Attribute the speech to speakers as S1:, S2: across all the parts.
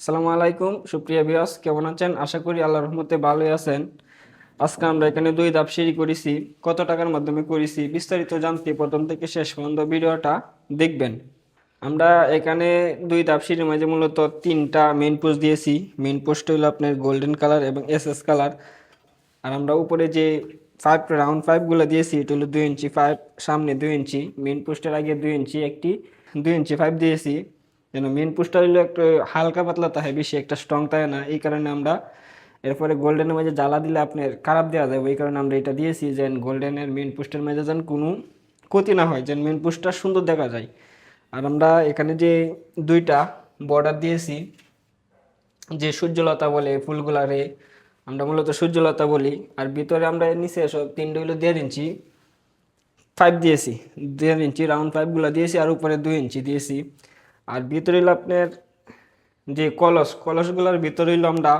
S1: আসসালামু আলাইকুম, সুপ্রিয়া বিয়াস কেমন আছেন? আশা করি আল্লাহর রহমতে ভালোই আছেন। আজকে আমরা এখানে দুই ধাপ সিঁড়ি করেছি, কত টাকার মাধ্যমে করেছি, বিস্তারিত জানতে প্রথম থেকে শেষ পর্যন্ত ভিডিওটা দেখবেন। আমরা এখানে দুই ধাপ সিঁড়ির মাঝে মূলত তিনটা মেইন পোস্ট দিয়েছি। মেন পোস্ট হলো আপনার গোল্ডেন কালার এবং এস এস কালার আর আমরা উপরে যে ফাইভ রাউন্ড পাইপগুলো দিয়েছি, এটা হলো দুই ইঞ্চি পাইপ সামনে দুই ইঞ্চি। মেন পোস্টের আগে দুই ইঞ্চি, একটি দুই ইঞ্চি পাইপ দিয়েছি। যেন মেন পোস্টটা হলো একটু হালকা পাতলা থাকে বেশি একটা স্ট্রং থাকে না। এই কারণে আমরা এরপরে গোল্ডেনের মাঝে জ্বালা দিলে আপনার খারাপ দেওয়া যাবে এই কারণে আমরা এটা দিয়েছি যে গোল্ডেনের মেন পোস্টের মাঝে যেন কোনো ক্ষতি না হয়, যেন মেন পোস্টটা সুন্দর দেখা যায়। আর আমরা এখানে যে দুইটা বর্ডার দিয়েছি, যে সূর্যলতা বলে ফুলগুলারে আমরা মূলত সূর্যলতা বলি। আর ভিতরে আমরা নিচে সব তিনটে হলো দেড় ইঞ্চি পাইপ দিয়েছি। দেড় ইঞ্চি রাউন্ড পাইপগুলো দিয়েছি আর উপরে দুই ইঞ্চি দিয়েছি। আর ভিতরে হলো আপনার যে কলস, কলসগুলোর ভিতরে হলো আমরা,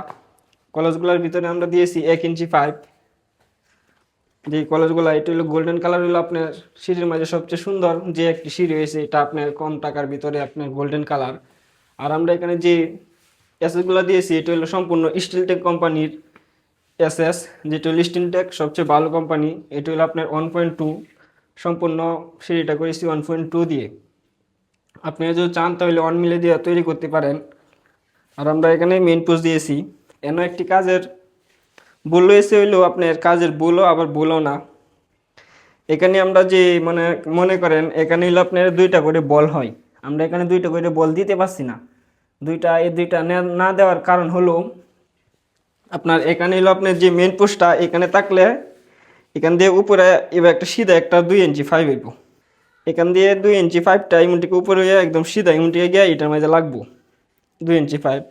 S1: কলসগুলোর ভিতরে আমরা দিয়েছি এক ইঞ্চি পাইপ যে কলেজগুলো এটা হলো গোল্ডেন কালার হলো আপনার সিঁড়ির মাঝে সবচেয়ে সুন্দর যে একটি সিঁড়ি হয়েছে এটা আপনার কম টাকার ভিতরে আপনার গোল্ডেন কালার আর আমরা এখানে যে এসএসগুলো দিয়েছি, এটা হলো সম্পূর্ণ স্টিল টেক কোম্পানির এসএস যেটা হলো স্টিল টেক সবচেয়ে ভালো কোম্পানি এটা হলো আপনার ওয়ান পয়েন্ট টু সম্পূর্ণ সিঁড়িটা করেছি ওয়ান পয়েন্ট টু দিয়ে। আপনি যদি চান তাহলে ওয়ান মিলে দিয়ে তৈরি করতে পারেন। আর আমরা এখানে মেন পোস্ট দিয়েছি। এন একটি কাজের ভুল হয়েছে হইল আপনার কাজের ভুলও, আবার ভুলও না। এখানে আমরা যে মানে মনে করেন, এখানে হলো আপনার দুইটা করে বল হয়। আমরা এখানে দুইটা করে বল দিতে পারছি না। দুইটা, এই দুইটা না- দেওয়ার কারণ হলো, আপনার এখানে হলো আপনার যে মেন পোস্টটা এখানে থাকলে, এখান দিয়ে উপরে এবার একটা সিধা একটা দুই ইঞ্চি ফাইভ হইব। এখান দিয়ে দুই ইঞ্চি ফাইভটা ইমুনটিকে উপরে হয়ে একদম সিধা ইমুনটিকে গিয়ে এটার মাঝে লাগবো। দুই ইঞ্চি পাইপ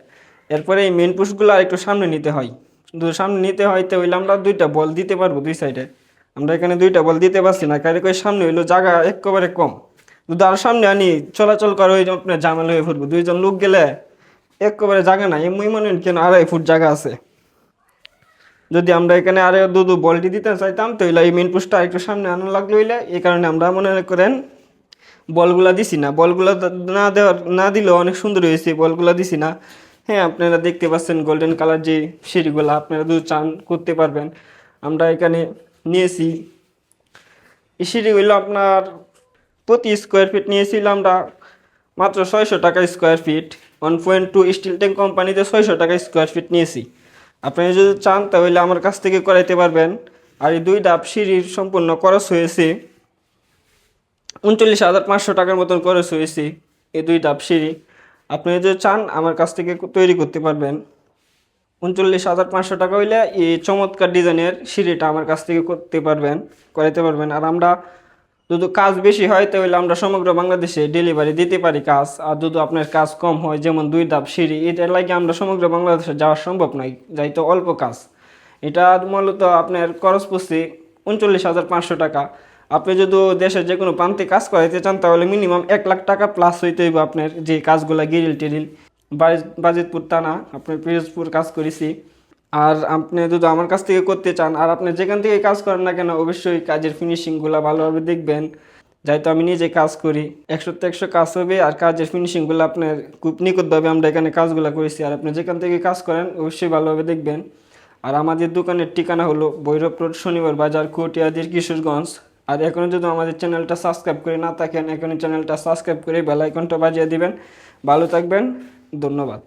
S1: এরপরে এই মেন পুশগুলো আর একটু সামনে নিতে হয়। সামনে নিতে হয়, তো হইলে আমরা দুইটা বল দিতে পারব দুই সাইডে আমরা এখানে দুইটা বল দিতে পারছি না, কারণ কই সামনে হইল জায়গা একেবারে কম। যদি আর সামনে আনি, চলাচল করে ওই আপনার ঝামেলা হয়ে ফুটবো দুইজন লোক গেলে একেবারে জায়গা নাই। এমনি মনে কেন আড়াই ফুট জায়গা আছে। যদি আমরা এখানে আরে দু দু বলটি দিতে চাইতাম, তো এই মেন পুশটা একটু সামনে আনা লাগল হইলে। এই কারণে আমরা মনে করেন বলগুলা দিছি না। বলগুলা না দেওয়ার না দিলেও অনেক সুন্দর হয়েছে বলগুলা দিছি না। হ্যাঁ আপনারা দেখতে পাচ্ছেন গোল্ডেন কালার যে সিঁড়িগুলা, আপনারা দু চান করতে পারবেন। আমরা এখানে নিয়েছি। এই সিঁড়িগুলো আপনার প্রতি স্কোয়ার ফিট নিয়েছিলাম আমরা মাত্র ছয়শো টাকা square feet one point two steel tank কোম্পানিতে ছয়শো টাকা স্কোয়ার ফিট নিয়েছি। আপনি যদি চান তাহলে আমার কাছ থেকে করাইতে পারবেন। আর এই দুই ডাব সিঁড়ির সম্পূর্ণ খরচ হয়েছে। উনচল্লিশ হাজার পাঁচশো টাকার মতন খরচ হয়েছে এই দুই ডাব সিঁড়ি। আপনি যদি চান আমার কাছ থেকে তৈরি করতে পারবেন। উনচল্লিশ হাজার পাঁচশো টাকা হইলে এই চমৎকার ডিজাইনের সিঁড়িটা আমার কাছ থেকে করতে পারবেন, করাইতে পারবেন। আর আমরা যদি কাজ বেশি হয়, তাহলে আমরা সমগ্র বাংলাদেশে ডেলিভারি দিতে পারি কাজ। আর যদি আপনার কাজ কম হয়, যেমন দুই ধাপ সিঁড়ি, এটার লাগে আমরা সমগ্র বাংলাদেশে যাওয়া সম্ভব নয় যাইতো অল্প কাজ। এটা মূলত আপনার খরচ পড়ছে উনচল্লিশ হাজার পাঁচশো টাকা। আপনি যদি দেশের যে কোনো প্রান্তে কাজ করাইতে চান, তাহলে মিনিমাম এক লাখ টাকা প্লাস হইতে হইব আপনার যে কাজগুলা গিরিল টিরিল। বাজ- বাজিতপুর টানা আপনার পিরোজপুর কাজ করেছি। আর আপনি যদি আমার কাছ থেকে করতে চান, আর আপনি যেখান থেকে কাজ করেন না কেন, অবশ্যই কাজের ফিনিশিংগুলো ভালোভাবে দেখবেন। যাইতো আমি নিজে কাজ করি একশোতে একশো কাজ হবে, আর কাজের ফিনিশিংগুলো আপনার খুব নিকটভাবে আমরা এখানে কাজগুলো করেছি। আর আপনি যেখান থেকে কাজ করেন, অবশ্যই ভালোভাবে দেখবেন। আর আমাদের দোকানের ঠিকানা হলো ভৈরব রোড শনিবার বাজার, কোটিয়াদির কিশোরগঞ্জ আর এখনও যদি আমাদের চ্যানেলটা সাবস্ক্রাইব করে না থাকেন, এখনই চ্যানেলটা সাবস্ক্রাইব করে বেল আইকনটা বাজিয়ে দিবেন। ভালো থাকবেন, ধন্যবাদ।